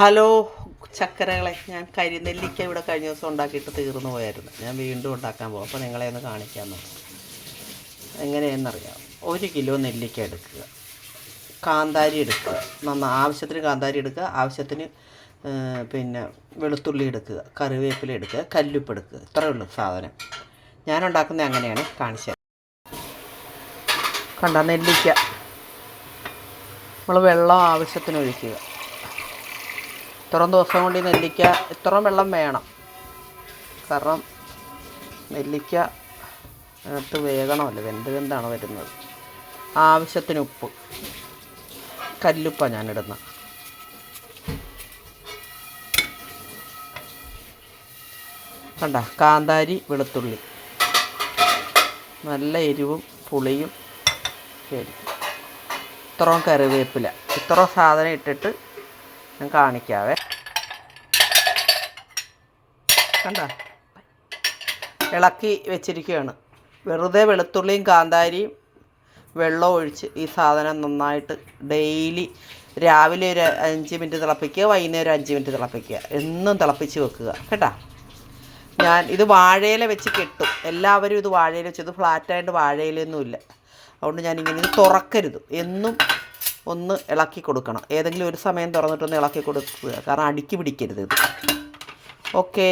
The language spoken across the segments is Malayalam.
ഹലോ ചക്കരകളെ ഞാൻ കരിനെല്ലിക്ക ഇവിടെ കഴിഞ്ഞ ദിവസം ഉണ്ടാക്കിയിട്ട് തീർന്നു പോയായിരുന്നു. ഞാൻ വീണ്ടും ഉണ്ടാക്കാൻ പോകും അപ്പോൾ നിങ്ങളെ ഒന്ന് കാണിക്കാൻ നോക്കാം. എങ്ങനെയെന്നറിയാം. ഒരു കിലോ നെല്ലിക്ക എടുക്കുക. കാന്താരി എടുക്കുക. നന്ന ആവശ്യത്തിന് കാന്താരി എടുക്കുക. ആവശ്യത്തിന് പിന്നെ വെളുത്തുള്ളി എടുക്കുക. കറിവേപ്പില എടുക്കുക. കല്ലുപ്പ് എടുക്കുക. ഇത്രയേ ഉള്ളൂ സാധനം. ഞാൻ ഉണ്ടാക്കുന്നത് അങ്ങനെയാണ്. കാണിച്ചത് കണ്ട നെല്ലിക്ക. നമ്മൾ വെള്ളം ആവശ്യത്തിന് ഒഴിക്കുക. ഇത്രയും ദിവസം കൊണ്ട് നെല്ലിക്ക ഇത്രയും വെള്ളം വേണം. കാരണം നെല്ലിക്ക അതിനകത്ത് വേഗണമല്ലോ വെന്ത് വെന്താണ് വരുന്നത്. ആവശ്യത്തിന് ഉപ്പ്. കല്ലുപ്പാണ് ഞാനിടുന്നത് കണ്ട? കാന്താരി വെളുത്തുള്ളി. നല്ല എരിവും പുളിയും ശരി ഇത്രയും കറിവേപ്പില. ഇത്ര സാധനം ഇട്ടിട്ട് ഞാൻ കാണിക്കാവേ. കണ്ട? ഇളക്കി വെച്ചിരിക്കുകയാണ്. വെറുതെ വെളുത്തുള്ളിയും കാന്താരിയും വെള്ളം ഒഴിച്ച് ഈ സാധനം നന്നായിട്ട് ഡെയിലി രാവിലെ ഒരു അഞ്ച് മിനിറ്റ് തിളപ്പിക്കുക വൈകുന്നേരം അഞ്ച് മിനിറ്റ് തിളപ്പിക്കുക. എന്നും തിളപ്പിച്ച് വെക്കുക. കേട്ടോ? ഞാൻ ഇത് വാഴയില വെച്ച് കെട്ടും. എല്ലാവരും ഇത് വാഴയില വെച്ച്. ഇത് ഫ്ലാറ്റായിട്ട് വാഴയിലൊന്നുമില്ല അതുകൊണ്ട് ഞാനിങ്ങനെ ഇത് തുറക്കരുത്. എന്നും ഒന്ന് ഇളക്കി കൊടുക്കണം. ഏതെങ്കിലും ഒരു സമയം തുറന്നിട്ടൊന്ന് ഇളക്കി കൊടുക്കുക. കാരണം അടുക്കി പിടിക്കരുത് ഇത്. ഓക്കേ.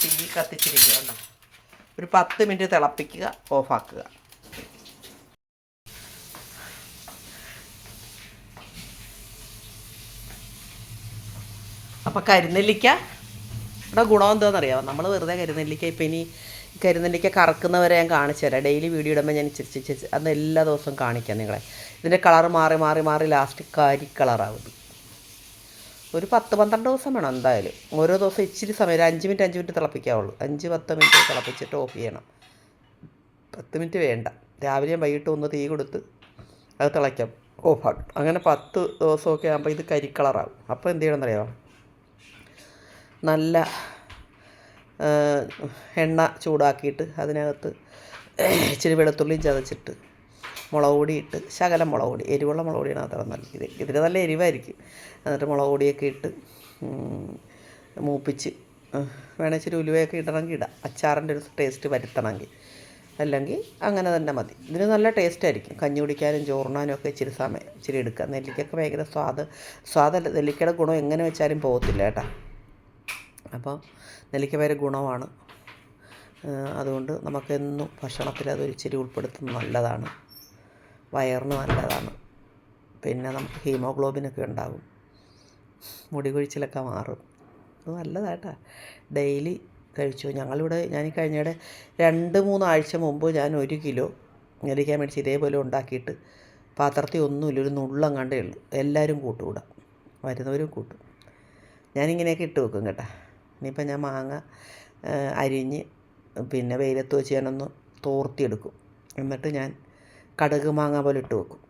തീ കത്തിച്ചിരിക്കുക ഒരു പത്ത് മിനിറ്റ് തിളപ്പിക്കുക ഓഫാക്കുക. അപ്പോൾ കരിനെല്ലിക്ക ഇവിടെ ഗുണം എന്താണെന്നറിയാമോ നമ്മൾ വെറുതെ കരിനെല്ലിക്ക ഇപ്പം ഇനി കരിനെല്ലിക്ക കറക്കുന്നവരെ ഞാൻ കാണിച്ചു തരാം. ഡെയിലി വീഡിയോ ഇടുമ്പോൾ ഞാൻ ഇച്ചിരി അന്ന് എല്ലാ ദിവസവും കാണിക്കാം നിങ്ങളെ. ഇതിന്റെ കളർ മാറി മാറി മാറി ലാസ്റ്റ് കരി കളറാവും ഇത്. ഒരു പത്ത് പന്ത്രണ്ട് ദിവസം വേണം എന്തായാലും. ഓരോ ദിവസം ഇച്ചിരി സമയം ഒരു അഞ്ച് മിനിറ്റ് അഞ്ച് മിനിറ്റ് തിളപ്പിക്കാവുള്ളൂ. അഞ്ച് പത്ത് മിനിറ്റ് തിളപ്പിച്ചിട്ട് ഓഫ് ചെയ്യണം. പത്ത് മിനിറ്റ് വേണ്ട. രാവിലെയും വൈകിട്ടും ഒന്ന് തീ കൊടുത്ത് അത് തിളയ്ക്കാം. ഓഫാക്കും അങ്ങനെ പത്ത് ദിവസമൊക്കെ ആകുമ്പോൾ ഇത് കരിക്കളറാകും അപ്പോൾ എന്ത് ചെയ്യണമെന്നറിയാമോ നല്ല എണ്ണ ചൂടാക്കിയിട്ട് അതിനകത്ത് ഇച്ചിരി വെളുത്തുള്ളിയും ചതച്ചിട്ട് മുളക് പൊടി ഇട്ട് ശകലം മുളക് പൊടി എരിവുള്ള മുളക് പൊടിയാണ് അത്ര നല്ലത്. ഇത് നല്ല എരിവായിരിക്കും. എന്നിട്ട് മുളക് പൊടിയൊക്കെ ഇട്ട് മൂപ്പിച്ച് വേണമെങ്കിൽ ഇച്ചിരി ഉലുവയൊക്കെ ഇടണമെങ്കിൽ ഇടാം. അച്ചാറിന്റെ ഒരു ടേസ്റ്റ് വരുത്തണമെങ്കിൽ. അല്ലെങ്കിൽ അങ്ങനെ തന്നെ മതി. ഇതിന് നല്ല ടേസ്റ്റ് ആയിരിക്കും. കഞ്ഞി കുടിക്കാനും ചോറിനാനും ഒക്കെ ഇച്ചിരി സമയം ഇച്ചിരി എടുക്കുക. നെല്ലിക്കൊക്കെ ഭയങ്കര സ്വാദ് സ്വാദല്ല. നെല്ലിക്കയുടെ ഗുണം എങ്ങനെ വെച്ചാലും പോകത്തില്ല കേട്ടോ. അപ്പോൾ നെല്ലിക്ക വേറെ ഗുണമാണ്. അതുകൊണ്ട് നമുക്കെന്നും ഭക്ഷണത്തിൽ അത് ഇച്ചിരി ഉൾപ്പെടുത്തുന്നത് നല്ലതാണ്. വയറിന് നല്ലതാണ്. പിന്നെ നമുക്ക് ഹീമോഗ്ലോബിനൊക്കെ ഉണ്ടാകും. മുടി കൊഴിച്ചിലൊക്കെ മാറും. അത് നല്ലതാട്ടാ. ഡെയിലി കഴിച്ചു. ഞങ്ങളിവിടെ ഞാൻ ഈ കഴിഞ്ഞിടെ രണ്ട് മൂന്നാഴ്ച മുമ്പ് ഞാൻ ഒരു കിലോ നെല്ലിക്ക മേടിച്ച് ഇതേപോലെ ഉണ്ടാക്കിയിട്ട് പാത്രത്തിൽ ഒന്നുമില്ല ഒരു നുള്ളം കണ്ടേ ഉള്ളൂ. എല്ലാവരും കൂട്ടുകൂടാ. വരുന്നവരും കൂട്ടും. ഞാനിങ്ങനെയൊക്കെ ഇട്ട് വെക്കും കേട്ടാ. ഇനിയിപ്പോൾ ഞാൻ മാങ്ങ അരിഞ്ഞ് പിന്നെ വെയിലത്ത് വെച്ച് ഞാനൊന്ന് തോർത്തിയെടുക്കും. എന്നിട്ട് ഞാൻ കടുക് മാങ്ങ പോലെ ഇട്ട് വെക്കും.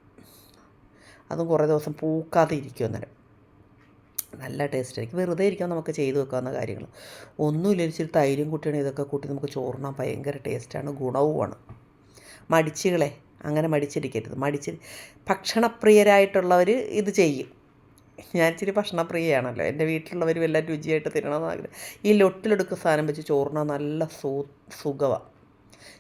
അതും കുറേ ദിവസം പൂക്കാതെ ഇരിക്കും അന്നേരം. നല്ല ടേസ്റ്റ് ആയിരിക്കും. വെറുതെ ഇരിക്കാൻ നമുക്ക് ചെയ്ത് വെക്കാവുന്ന കാര്യങ്ങൾ ഒന്നുമില്ല ഇച്ചിരി തൈരും കുട്ടിയാണ് ഇതൊക്കെ കൂട്ടി നമുക്ക് ചോറിനാൻ ഭയങ്കര ടേസ്റ്റാണ് ഗുണവുമാണ്. മടിച്ചുകളെ അങ്ങനെ മടിച്ചിരിക്കരുത്. മടിച്ച് ഭക്ഷണപ്രിയരായിട്ടുള്ളവർ ഇത് ചെയ്യും. ഞാൻ ഇച്ചിരി ഭക്ഷണപ്രിയയാണല്ലോ. എന്റെ വീട്ടിലുള്ളവരും എല്ലാം രുചിയായിട്ട് തരണമെന്ന് ആഗ്രഹം ഈ ലൊട്ടിലെടുക്കുന്ന സാധനം വെച്ച് ചോറിനാൻ നല്ല സൂ സുഖമാണ്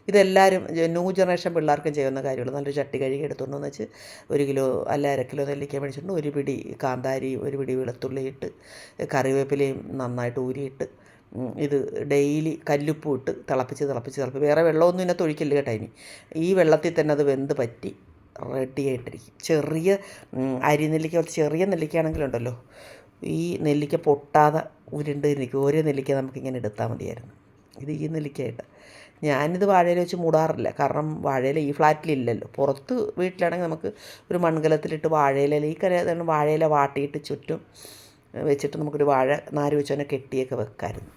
ഇതെല്ലാവരും ന്യൂ ജനറേഷൻ പിള്ളേർക്കും ചെയ്യുന്ന കാര്യമുള്ളൂ നല്ലൊരു ചട്ടി കഴുകി എടുത്തുകൊണ്ടെന്ന് വെച്ച് ഒരു കിലോ അല്ല അര കിലോ നെല്ലിക്ക മേടിച്ചിട്ടുണ്ട് ഒരു പിടി കാന്താരി ഒരു പിടി വെളുത്തുള്ളി ഇട്ട് കറിവേപ്പിലയും നന്നായിട്ട് ഊരിയിട്ട് ഇത് ഡെയിലി കല്ലുപ്പും ഇട്ട് തിളപ്പിച്ച് തിളപ്പിച്ച് തിളപ്പിച്ച് വേറെ വെള്ളമൊന്നും ഇതിനകത്ത് ഒഴിക്കില്ല കേട്ടോ ഇനി. ഈ വെള്ളത്തിൽ തന്നെ അത് വെന്ത് പറ്റി റെഡി ആയിട്ടിരിക്കും. ചെറിയ അരി നെല്ലിക്ക ചെറിയ നെല്ലിക്കയാണെങ്കിലുണ്ടല്ലോ ഈ നെല്ലിക്ക പൊട്ടാതെ ഉരുണ്ട് നിൽക്കും ഓരോ നെല്ലിക്ക നമുക്കിങ്ങനെ എടുത്താൽ മതിയായിരുന്നു. ഇത് ഈ നെല്ലിക്കയായിട്ട്. ഞാനിത് വാഴയിൽ വെച്ച് മൂടാറില്ല. കാരണം വാഴയില ഈ ഫ്ലാറ്റിലില്ലല്ലോ. പുറത്ത് വീട്ടിലാണെങ്കിൽ നമുക്ക് ഒരു മൺകലത്തിലിട്ട് വാഴയില ഈ കര വാഴയില വാട്ടിയിട്ട് ചുറ്റും വെച്ചിട്ട് നമുക്കൊരു വാഴ നാര് വെച്ച് തന്നെ കെട്ടിയൊക്കെ വെക്കാമായിരുന്നു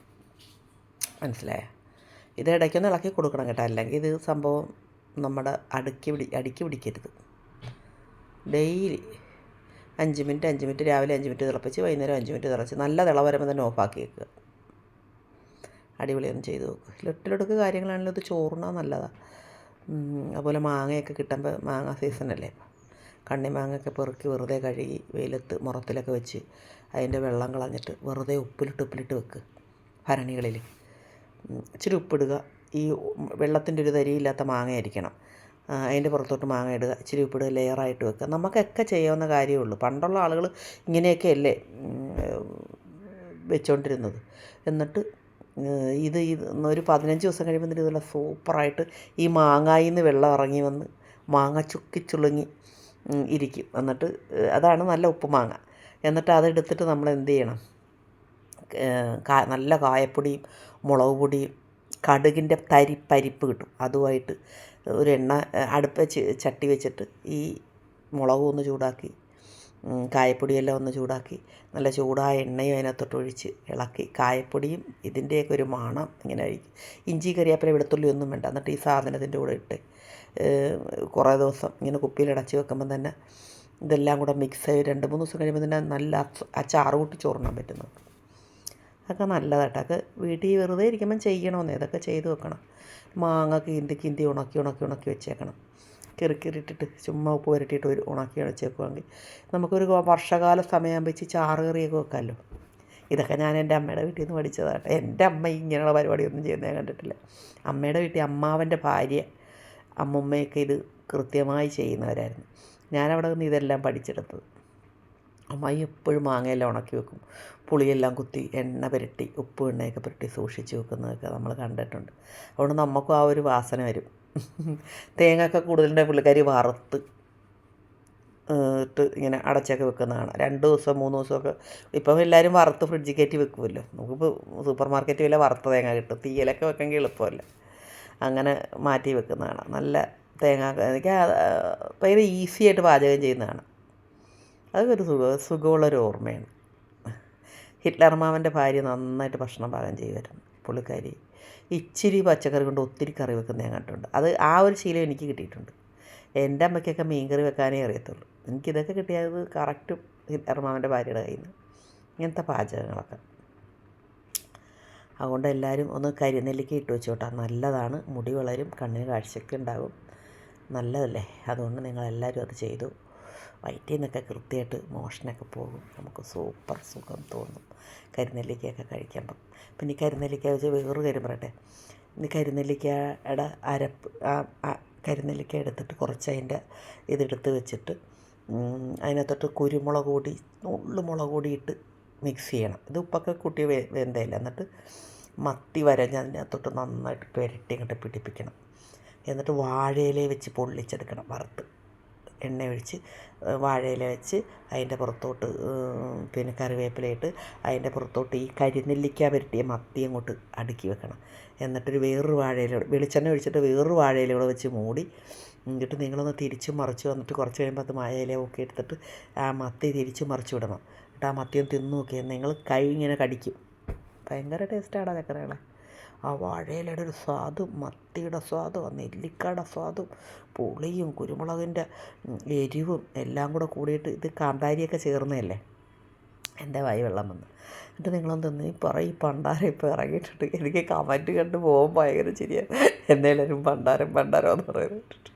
മനസ്സിലായോ? ഇത് ഇടയ്ക്കൊന്ന് ഇളക്കി കൊടുക്കണം കേട്ടോ. അല്ലെങ്കിൽ ഇത് സംഭവം നമ്മുടെ അടുക്കി പിടി അടുക്കി പിടിക്കരുത്. ഡെയിലി അഞ്ച് മിനിറ്റ് അഞ്ച് മിനിറ്റ് രാവിലെ അഞ്ച് മിനിറ്റ് തിളപ്പിച്ച് വൈകുന്നേരം അഞ്ച് മിനിറ്റ് തിളച്ച് നല്ല തിള തന്നെ ഓഫാക്കി വെക്കുക. അടിപൊളിയൊന്നും ചെയ്ത് നോക്കും. ലൊട്ടിലൊടുക്ക് കാര്യങ്ങളാണല്ലോ ഇത് ചോറിനാ നല്ലതാണ് അതുപോലെ മാങ്ങയൊക്കെ കിട്ടുമ്പോൾ മാങ്ങ സീസണല്ലേ കണ്ണിമാങ്ങയൊക്കെ പെറുക്കി വെറുതെ കഴുകി വെയിലത്ത് മുറത്തിലൊക്കെ വെച്ച് അതിന്റെ വെള്ളം കളഞ്ഞിട്ട് വെറുതെ ഉപ്പിലിട്ട് ഉപ്പിലിട്ട് വെക്ക് ഭരണികളിൽ. ഇച്ചിരി ഉപ്പിടുക. ഈ വെള്ളത്തിന്റെ ഒരു തരിയില്ലാത്ത മാങ്ങയായിരിക്കണം. അതിന്റെ പുറത്തോട്ട് മാങ്ങ ഇടുക. ഇച്ചിരി ഉപ്പിടുക ലെയറായിട്ട് വെക്കുക. നമുക്കൊക്കെ ചെയ്യാവുന്ന കാര്യമേ ഉള്ളൂ. പണ്ടുള്ള ആളുകൾ ഇങ്ങനെയൊക്കെ അല്ലേ എന്നിട്ട് ഇത് ഒരു പതിനഞ്ച് ദിവസം കഴിയുമ്പോൾ ഇതുപോലെ സൂപ്പറായിട്ട് ഈ മാങ്ങായിൽ നിന്ന് വെള്ളം ഇറങ്ങി വന്ന് മാങ്ങ ചുക്കി ചുളുങ്ങി ഇരിക്കും. എന്നിട്ട് അതാണ് നല്ല ഉപ്പുമാങ്ങ എന്നിട്ട് അതെടുത്തിട്ട് നമ്മൾ എന്ത് ചെയ്യണം നല്ല കായപ്പൊടിയും മുളക് പൊടിയും കടുകിന്റെ തരി പരിപ്പ് കിട്ടും. അതുമായിട്ട് ഒരു എണ്ണ അടുപ്പ് ചട്ടി വെച്ചിട്ട് ഈ മുളകും ഒന്ന് ചൂടാക്കി കായപ്പൊടിയെല്ലാം ഒന്ന് ചൂടാക്കി നല്ല ചൂടായ എണ്ണയും അതിനകത്തോട്ട് ഒഴിച്ച് ഇളക്കി. കായപ്പൊടിയും ഇതിന്റെയൊക്കെ ഒരു മണം ഇങ്ങനെ ഒഴിക്കും ഇഞ്ചി കറിവേപ്പില വെളുത്തുള്ളി ഒന്നും വേണ്ട. എന്നിട്ട് ഈ സാധനത്തിന്റെ കൂടെ ഇട്ട് കുറേ ദിവസം ഇങ്ങനെ കുപ്പിയിൽ അടച്ച് വെക്കുമ്പം തന്നെ ഇതെല്ലാം കൂടെ മിക്സ് ആയി രണ്ട് മൂന്ന് ദിവസം കഴിയുമ്പോൾ തന്നെ നല്ല ആ ചാറ് കൂട്ടി ചോറിനാൻ പറ്റുന്നത് അതൊക്കെ നല്ലതാട്ടോ. അതൊക്കെ വീട്ടിൽ വെറുതെ ഇരിക്കുമ്പം ചെയ്യണമെന്ന്. ഇതൊക്കെ ചെയ്ത് വെക്കണം. മാങ്ങ കിന്തി കിന്തി ഉണക്കി ഉണക്കി ഉണക്കി വെച്ചേക്കണം. കിറിക്കിറിട്ടിട്ട് ചുമ്മാ ഉപ്പ് പുരട്ടിയിട്ട് ഒരു ഉണക്കി അണച്ചേക്കുവാണെങ്കിൽ നമുക്കൊരു വർഷകാല സമയം വെച്ച് ചാറ് കറിയൊക്കെ വെക്കാമല്ലോ. ഇതൊക്കെ ഞാൻ എന്റെ അമ്മയുടെ വീട്ടിൽ നിന്ന് പഠിച്ചതാണ് എന്റെ അമ്മ ഇങ്ങനെയുള്ള പരിപാടിയൊന്നും ചെയ്യുന്നത് കണ്ടിട്ടില്ല. അമ്മയുടെ വീട്ടിൽ അമ്മാവന്റെ ഭാര്യ അമ്മുമ്മയൊക്കെ ഇത് കൃത്യമായി ചെയ്യുന്നവരായിരുന്നു. ഞാനവിടെ നിന്ന് ഇതെല്ലാം പഠിച്ചെടുത്തത്. അമ്മായി എപ്പോഴും മാങ്ങയെല്ലാം ഉണക്കി വെക്കും. പുളിയെല്ലാം കുത്തി എണ്ണ പുരട്ടി ഉപ്പ് എണ്ണയൊക്കെ പുരട്ടി സൂക്ഷിച്ച് വെക്കുന്നതൊക്കെ നമ്മൾ കണ്ടിട്ടുണ്ട്. അതുകൊണ്ട് നമുക്കും ആ ഒരു വാസന വരും. തേങ്ങയൊക്കെ കൂടുതലുണ്ടെ പുള്ളിക്കാരി വറുത്ത് ഇട്ട് ഇങ്ങനെ അടച്ചൊക്കെ വെക്കുന്നതാണ്. രണ്ട് ദിവസം മൂന്ന് ദിവസമൊക്കെ ഇപ്പം എല്ലാവരും വറുത്ത് ഫ്രിഡ്ജിൽ കയറ്റി വെക്കുമല്ലോ. നമുക്കിപ്പോൾ സൂപ്പർ മാർക്കറ്റ് വില വറുത്ത തേങ്ങ കിട്ടും. തീയലൊക്കെ വെക്കെങ്കിൽ എളുപ്പമല്ല. അങ്ങനെ മാറ്റി വെക്കുന്നതാണ്. നല്ല തേങ്ങ എനിക്ക് ഭയങ്കര ഈസി ആയിട്ട് പാചകം ചെയ്യുന്നതാണ്. അതൊരു സുഖ സുഖമുള്ളൊരു ഓർമ്മയാണ്. ഹിറ്റ്ലർ മാമന്റെ ഭാര്യ നന്നായിട്ട് ഭക്ഷണം പാകം ചെയ്യുമായിരുന്നു പുള്ളിക്കാരി ഇച്ചിരി പച്ചക്കറി കൊണ്ട് ഒത്തിരി കറി വെക്കുന്ന ഞാൻ കണ്ടിട്ടുണ്ട്. അത് ആ ഒരു ശീലം എനിക്ക് കിട്ടിയിട്ടുണ്ട്. എന്റെ അമ്മയ്ക്കൊക്കെ മീൻ കറി വെക്കാനേ അറിയത്തുള്ളൂ. എനിക്കിതൊക്കെ കിട്ടിയത് കറക്റ്റ് മാമന്റെ ഭാര്യയുടെ കയ്യിൽ നിന്ന്. ഇങ്ങനത്തെ പാചകങ്ങളൊക്കെ. അതുകൊണ്ട് എല്ലാവരും ഒന്ന് കരിനെല്ലിക്ക് ഇട്ട് വെച്ചോട്ടാ. നല്ലതാണ്. മുടി വളരും കണ്ണിന് കാഴ്ചയൊക്കെ ഉണ്ടാകും. നല്ലതല്ലേ? അതുകൊണ്ട് നിങ്ങളെല്ലാവരും അത് ചെയ്തു. വയറ്റിൽ നിന്നൊക്കെ കൃത്യമായിട്ട് മോഷനൊക്കെ പോകും. നമുക്ക് സൂപ്പർ സുഖം തോന്നും. കരിനെല്ലിക്കയൊക്കെ കഴിക്കുമ്പം. പിന്നെ കരിനെല്ലിക്ക വെച്ച് വേറൊരു കാര്യം പറയട്ടെ. ഇനി കരിനെല്ലിക്കയുടെ അരപ്പ് കരിനെല്ലിക്ക എടുത്തിട്ട് കുറച്ച് അതിന്റെ ഇതെടുത്ത് വെച്ചിട്ട് അതിനകത്തോട്ട് കുരുമുളക് പൊടി നുള്ളു മുളക് പൊടി ഇട്ട് മിക്സ് ചെയ്യണം. ഇത് ഉപ്പൊക്കെ കൂട്ടി വെന്തയില്ല എന്നിട്ട് മത്തി വരഞ്ഞ് അതിനകത്തോട്ട് നന്നായിട്ട് പുരട്ടി അങ്ങോട്ട് പിടിപ്പിക്കണം. എന്നിട്ട് വാഴയിലേ വെച്ച് പൊള്ളിച്ചെടുക്കണം വറുത്ത്. എണ്ണ ഒഴിച്ച് വാഴയില വെച്ച് അതിന്റെ പുറത്തോട്ട് പിന്നെ കറിവേപ്പിലയിട്ട് അതിന്റെ പുറത്തോട്ട് ഈ കരിനെല്ലിക്ക പുരട്ടിയ മത്തി അങ്ങോട്ട് അടുക്കി വെക്കണം. എന്നിട്ടൊരു വേറൊരു വാഴയില വെളിച്ചെണ്ണ ഒഴിച്ചിട്ട് വേറൊരു വാഴയില കൂടെ വെച്ച് മൂടി എന്നിട്ട് നിങ്ങളൊന്ന് തിരിച്ചു മറിച്ച് വന്നിട്ട് കുറച്ച് കഴിയുമ്പോൾ അത് മായയില ഒക്കെ എടുത്തിട്ട് ആ മത്തി തിരിച്ചു മറിച്ച് വിടണം. എന്നിട്ട് ആ മത്തിയൊന്ന് തിന്നു നോക്കിയാൽ നിങ്ങൾ കൈ ഇങ്ങനെ കടിക്കും. ഭയങ്കര ടേസ്റ്റാണ് ചക്കരകളെ. ആ വാഴയിലയുടെ ഒരു സ്വാദും മത്തിയുടെ സ്വാദും ആ നെല്ലിക്കയുടെ സ്വാദും പുളിയും കുരുമുളകിന്റെ എരിവും എല്ലാം കൂടെ കൂടിയിട്ട് ഇത് കാന്താരിയൊക്കെ ചേർന്നതല്ലേ? എന്റെ വായി വെള്ളം വന്ന്. എന്നിട്ട് നിങ്ങളൊന്ന് ഈ പറയും പണ്ടാരം ഇപ്പോൾ ഇറങ്ങിയിട്ടുണ്ട്. എനിക്ക് കമന്റ് കണ്ട് പോകുമ്പോൾ ഭയങ്കര ശരിയാണ് എന്തേലും പണ്ടാരം പണ്ടാരം എന്ന് പറയുന്നത്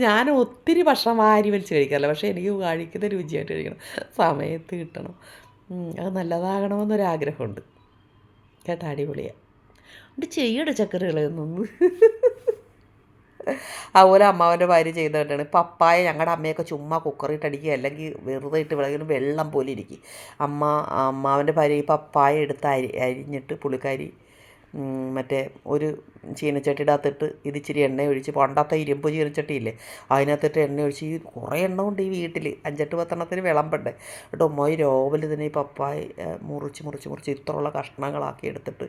ഞാൻ ഒത്തിരി ഭക്ഷണം വാരി വലിച്ച് കഴിക്കാറില്ല. പക്ഷേ എനിക്ക് കഴിക്കുന്ന രുചിയായിട്ട് കഴിക്കണം. സമയത്ത് കിട്ടണം. അത് നല്ലതാകണമെന്നൊരാഗ്രഹമുണ്ട്. കേട്ടോ അടിപൊളിയാണ് എന്നിട്ട് ചക്കറികൾ ചക്കരകളെന്നൊന്നും അതുപോലെ അമ്മാവന്റെ ഭാര്യ ചെയ്തിട്ടാണ് പപ്പായ ഞങ്ങളുടെ അമ്മയൊക്കെ ചുമ്മാ കുക്കറിട്ട് അടിക്കുക അല്ലെങ്കിൽ വെറുതെ ഇട്ട് വിളകിന് വെള്ളം പോലെ ഇരിക്കും. അമ്മ അമ്മാവന്റെ ഭാര്യ ഈ പപ്പായ എടുത്ത് അരി അരിഞ്ഞിട്ട് പുള്ളിക്കാരി ഉം, മറ്റേ ഒരു ചീനച്ചട്ടിയുടെ അകത്തിട്ട് ഇത് ഇച്ചിരി എണ്ണ ഒഴിച്ച് പണ്ടത്തെ ഇരുമ്പ് ചീനച്ചട്ടിയില്ലേ അതിനകത്തിട്ട് എണ്ണ ഒഴിച്ച് ഈ കുറേ എണ്ണ ഉണ്ട് ഈ വീട്ടിൽ അഞ്ചെട്ട് പത്തെണ്ണത്തിന് വിളമ്പണ്ടേ. എന്നിട്ട് ഉമ്മായി രാവിലെ തന്നെ ഈ പപ്പായ മുറിച്ച് മുറിച്ച് മുറിച്ച് ഇത്രയുള്ള കഷ്ണങ്ങളാക്കി എടുത്തിട്ട്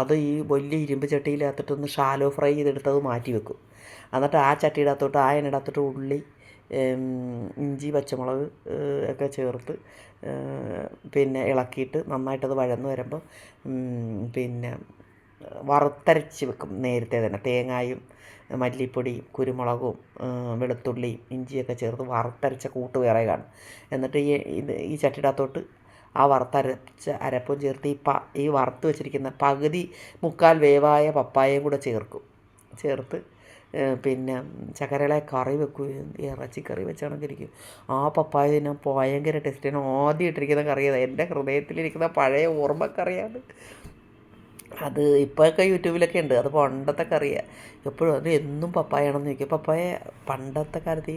അത് ഈ വലിയ ഇരുമ്പ് ചട്ടിയിലകത്തിട്ടൊന്ന് ഷാലോ ഫ്രൈ ചെയ്തെടുത്തത് മാറ്റി വെക്കും. എന്നിട്ട് ആ ചട്ടിയുടെ അകത്തോട്ട് ആ എണ്ണയുടെ അകത്തോട്ട് ഉള്ളി ഇഞ്ചി പച്ചമുളക് ഒക്കെ ചേർത്ത് പിന്നെ ഇളക്കിയിട്ട് നന്നായിട്ടത് വഴന്ന് വരുമ്പോൾ പിന്നെ വറുത്തരച്ച് വെക്കും നേരത്തെ തന്നെ. തേങ്ങായും മല്ലിപ്പൊടിയും കുരുമുളകും വെളുത്തുള്ളിയും ഇഞ്ചിയൊക്കെ ചേർത്ത് വറുത്തരച്ച കൂട്ട് വേറെ കാണും. എന്നിട്ട് ഈ ഇത് ഈ ചട്ടിടകത്തോട്ട് ആ വറുത്തരച്ച അരപ്പും ചേർത്ത് ഈ പ ഈ വറുത്ത് വെച്ചിരിക്കുന്ന പകുതി മുക്കാൽ വേവായ പപ്പായയും കൂടെ ചേർക്കും. ചേർത്ത് പിന്നെ ചക്കരകളെ കറി വെക്കുകയും ഇറച്ചിക്കറി വെച്ചാണെങ്കിരിക്കും ആ പപ്പായ ഭയങ്കര ടേസ്റ്റ് ഞാൻ ആദ്യം ഇട്ടിരിക്കുന്ന കറിയത് എന്റെ ഹൃദയത്തിലിരിക്കുന്ന പഴയ ഓർമ്മക്കറിയാണ്. അത് ഇപ്പോഴൊക്കെ യൂട്യൂബിലൊക്കെ ഉണ്ട്. അത് പണ്ടത്തെ കറിയാണ് എപ്പോഴും അത് എന്നും പപ്പായാണെന്ന് ചോദിക്കും. പപ്പായ പണ്ടത്തെ കാലത്ത്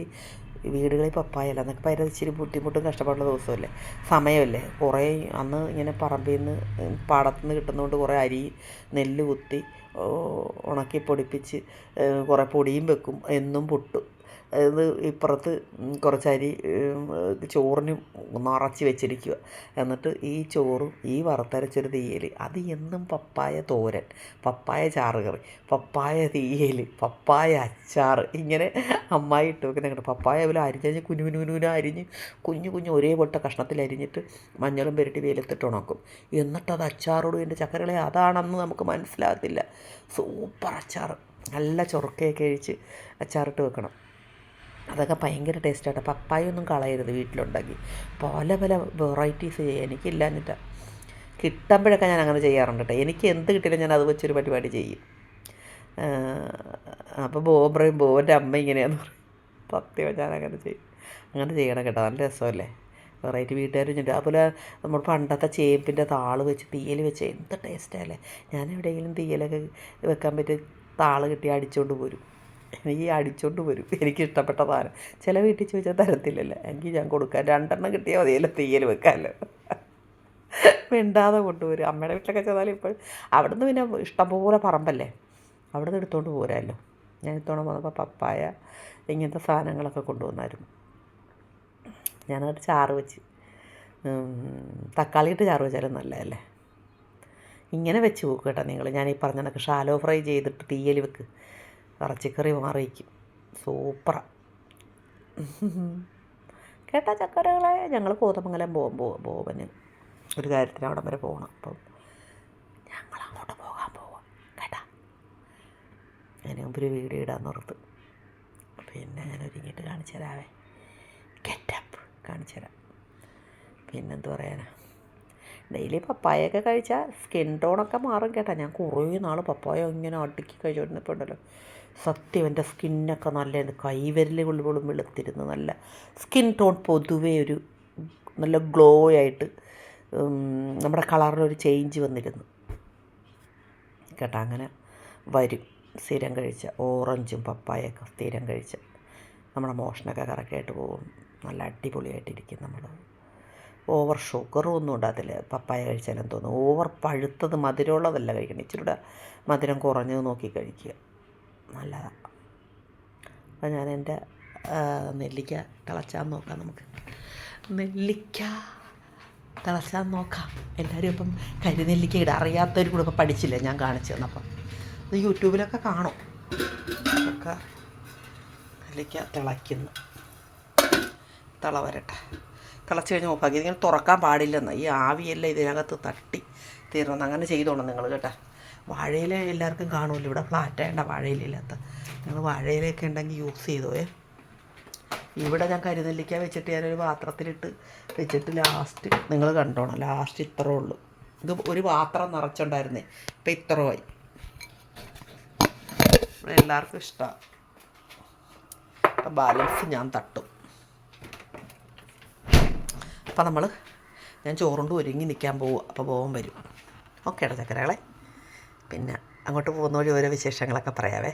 ഈ വീടുകളിൽ പപ്പായല്ല എന്നൊക്കെ ഭയങ്കര ഇച്ചിരി ബുദ്ധിമുട്ടും കഷ്ടപ്പാടുള്ള ദിവസമല്ലേ? സമയമല്ലേ? കുറേ അന്ന് ഇങ്ങനെ പറമ്പിൽ നിന്ന് പാടത്തു നിന്ന് കിട്ടുന്നതുകൊണ്ട് കുറേ അരി നെല്ല് കുത്തി ഉണക്കി പൊടിപ്പിച്ച് കുറേ പൊടിയും വെക്കും എന്നും പുട്ടും. അത് ഇപ്പുറത്ത് കുറച്ച് അരി ചോറിന് നിറച്ച് വെച്ചിരിക്കുക. എന്നിട്ട് ഈ ചോറും ഈ വറുത്തരച്ചൊരു തീയൽ അത് എന്നും പപ്പായ തോരൻ പപ്പായ ചാറ് കറി പപ്പായ തീയൽ പപ്പായ അച്ചാർ ഇങ്ങനെ അമ്മായി ഇട്ട് വെക്കുന്ന കണ്ടു? പപ്പായ പോലെ അരിഞ്ഞ് കുഞ്ഞു കുഞ്ഞു കുഞ്ഞു അരിഞ്ഞ് കുഞ്ഞു കുഞ്ഞു ഒരേ പൊട്ട കഷ്ണത്തിൽ അരിഞ്ഞിട്ട് മഞ്ഞളും പെരട്ടി വെയിലത്തിട്ട് ഉണക്കും. എന്നിട്ട് അത് അച്ചാറോടും എന്റെ ചക്കരകളെ അതാണെന്ന് നമുക്ക് മനസ്സിലാകത്തില്ല. സൂപ്പർ അച്ചാർ നല്ല ചൊറുക്കയൊക്കെ കഴിച്ച് അച്ചാറിട്ട് വെക്കണം. അതൊക്കെ ഭയങ്കര ടേസ്റ്റാണ് പപ്പായ ഒന്നും കളയരുത് വീട്ടിലുണ്ടാക്കി പല പല വെറൈറ്റീസ് ചെയ്യാം. എനിക്കില്ലാഞ്ഞിട്ടാ കിട്ടുമ്പോഴൊക്കെ ഞാൻ അങ്ങനെ ചെയ്യാറുണ്ട് കേട്ടോ എനിക്ക് എന്ത് കിട്ടിയാലും ഞാൻ അത് വെച്ചൊരു പരിപാടി ചെയ്യും. അപ്പോൾ ബോ പറയും ബോന്റെ അമ്മ ഇങ്ങനെയാന്ന് പറയും. സത്യം ഞാൻ അങ്ങനെ ചെയ്യും. അങ്ങനെ ചെയ്യണം കേട്ടോ. നല്ല രസമല്ലേ? വെറൈറ്റി വീട്ടുകാരും ചെയ്യും അതുപോലെ നമ്മൾ പണ്ടത്തെ ചേമ്പിന്റെ താൾ വെച്ച് തീയൽ വെച്ച് എന്ത് ടേസ്റ്റല്ലേ ഞാൻ എവിടെയെങ്കിലും തീയലൊക്കെ വെക്കാൻ പറ്റിയ താൾ കിട്ടി അടിച്ചുകൊണ്ട് പോരും. എനിക്ക് അടിച്ചോണ്ട് വരും. എനിക്ക് ഇഷ്ടപ്പെട്ട ചില വീട്ടിൽ ചോദിച്ചാൽ തരത്തില്ലല്ലോ. എനിക്ക് ഞാൻ കൊടുക്കാം. രണ്ടെണ്ണം കിട്ടിയാൽ മതിയല്ലോ തീയൽ വെക്കാമല്ലോ മിണ്ടാതെ കൊണ്ടുവരും. അമ്മയുടെ വീട്ടിലൊക്കെ ചെന്നാലും ഇപ്പോൾ അവിടെ നിന്ന് പിന്നെ ഇഷ്ടംപോലെ പറമ്പല്ലേ? അവിടെ നിന്ന് എടുത്തുകൊണ്ട് പോരാമല്ലോ ഞാൻ ഇത്തവണ വന്നപ്പോൾ പപ്പായ ഇങ്ങനത്തെ സാധനങ്ങളൊക്കെ കൊണ്ടുവന്നായിരുന്നു. ഞാനത് ചാറ് വെച്ച്. തക്കാളി ഇട്ട് ചാറ് വെച്ചാലും നല്ലതല്ലേ? ഇങ്ങനെ വെച്ച് നോക്കുക കേട്ടോ നിങ്ങൾ ഞാൻ ഈ പറഞ്ഞ കണക്ക് ഷാലോ ഫ്രൈ ചെയ്തിട്ട് തീയൽ വെക്ക്. ഇറച്ചിക്കറി മാറിയിരിക്കും. സൂപ്പറാ. കേട്ടാ ചക്കരകളെ? ഞങ്ങൾ കോതമംഗലം പോകും ബോബന് ഒരു കാര്യത്തിന് അവിടം വരെ പോകണം അപ്പം ഞങ്ങൾ അങ്ങോട്ട് പോകാൻ പോവാം. കേട്ടാ? അതിന് മുമ്പ് ഒരു വീഡിയോ ഇടാൻ നിർത്ത്. പിന്നെ ഞാൻ ഒരുങ്ങിയിട്ട് കാണിച്ചു തരാവേ. ഗെറ്റപ്പ് കാണിച്ചു തരാം. പിന്നെന്ത് പറയാനാ? ഡെയിലി പപ്പായൊക്കെ കഴിച്ചാൽ സ്കിൻ ടോണൊക്കെ മാറും കേട്ടാ. ഞാൻ കുറേ നാൾ പപ്പായ ഇങ്ങനെ അടുക്കി കഴിച്ചുകൊണ്ടിരുന്നപ്പോൾ ഉണ്ടല്ലോ സത്യം എന്റെ സ്കിന്നൊക്കെ നല്ല കൈവിരലുകളിൽ പോലും വെളുത്തിരുന്നു. നല്ല സ്കിൻ ടോൺ പൊതുവേ ഒരു നല്ല ഗ്ലോ ആയിട്ട് നമ്മുടെ കളറിലൊരു ചേഞ്ച് വന്നിരുന്നു. കേട്ടോ അങ്ങനെ വരും. സ്ഥിരം കഴിച്ച ഓറഞ്ചും പപ്പായൊക്കെ സ്ഥിരം കഴിച്ച നമ്മുടെ മോഷനൊക്കെ കറക്റ്റായിട്ട് പോകും. നല്ല അടിപൊളിയായിട്ടിരിക്കും നമ്മൾ ഓവർ ഷുഗറും ഒന്നും ഉണ്ട് അതിൽ പപ്പായ കഴിച്ചാലും തോന്നും. ഓവർ പഴുത്തത് മധുരമുള്ളതല്ല കഴിക്കണം. ഇച്ചിരി മധുരം കുറഞ്ഞത് നോക്കി കഴിക്കുക. നല്ലതാണ് അപ്പം ഞാൻ എന്റെ നെല്ലിക്ക തിളച്ചാൻ നോക്കാം നമുക്ക്. നെല്ലിക്ക തിളച്ചാൻ നോക്കാം. എല്ലാവരും ഇപ്പം കരിനെല്ലിക്ക ഇട അറിയാത്തവർ കൂടെ ഇപ്പം പഠിച്ചില്ല? ഞാൻ കാണിച്ചു തന്നപ്പം. ഇത് യൂട്യൂബിലൊക്കെ കാണും. ഒക്കെ നെല്ലിക്ക തിളയ്ക്കുന്നു. തിള വരട്ടെ. തിളച്ച് കഴിഞ്ഞ് ഓഫാക്കി ഇതിങ്ങനെ തുറക്കാൻ പാടില്ലെന്ന്. ഈ ആവിയെല്ലാം ഇതിനകത്ത് തട്ടി തീർന്നു അങ്ങനെ ചെയ്തോണം നിങ്ങൾ കേട്ടോ. വാഴയില എല്ലാവർക്കും കാണുമല്ലോ. ഇവിടെ ഫ്ലാറ്റ് ആയണ്ട വാഴയിലില്ലാത്ത നിങ്ങൾ വാഴയിലൊക്കെ ഉണ്ടെങ്കിൽ യൂസ് ചെയ്തോയെ. ഇവിടെ ഞാൻ കരിനെല്ലിക്ക വെച്ചിട്ട് ഞാനൊരു പാത്രത്തിലിട്ട് വെച്ചിട്ട് ലാസ്റ്റ് നിങ്ങൾ കണ്ടോണം ലാസ്റ്റ് ഇത്രേ ഉള്ളൂ. ഇത് ഒരു പാത്രം നിറച്ചുണ്ടായിരുന്നേ ഇപ്പം ഇത്രയായി എല്ലാവർക്കും ഇഷ്ടമാണ് അപ്പം ബാലൻസ് ഞാൻ തട്ടും. അപ്പം നമ്മൾ ഞാൻ ചോറുണ്ട് ഒരുങ്ങി നിൽക്കാൻ പോവുക. അപ്പോൾ പോകാൻ വരും. ഓക്കെ ചക്കരകളെ. പിന്നെ അങ്ങോട്ട് പോകുന്ന വഴി ഓരോ വിശേഷങ്ങളൊക്കെ പറയാവേ.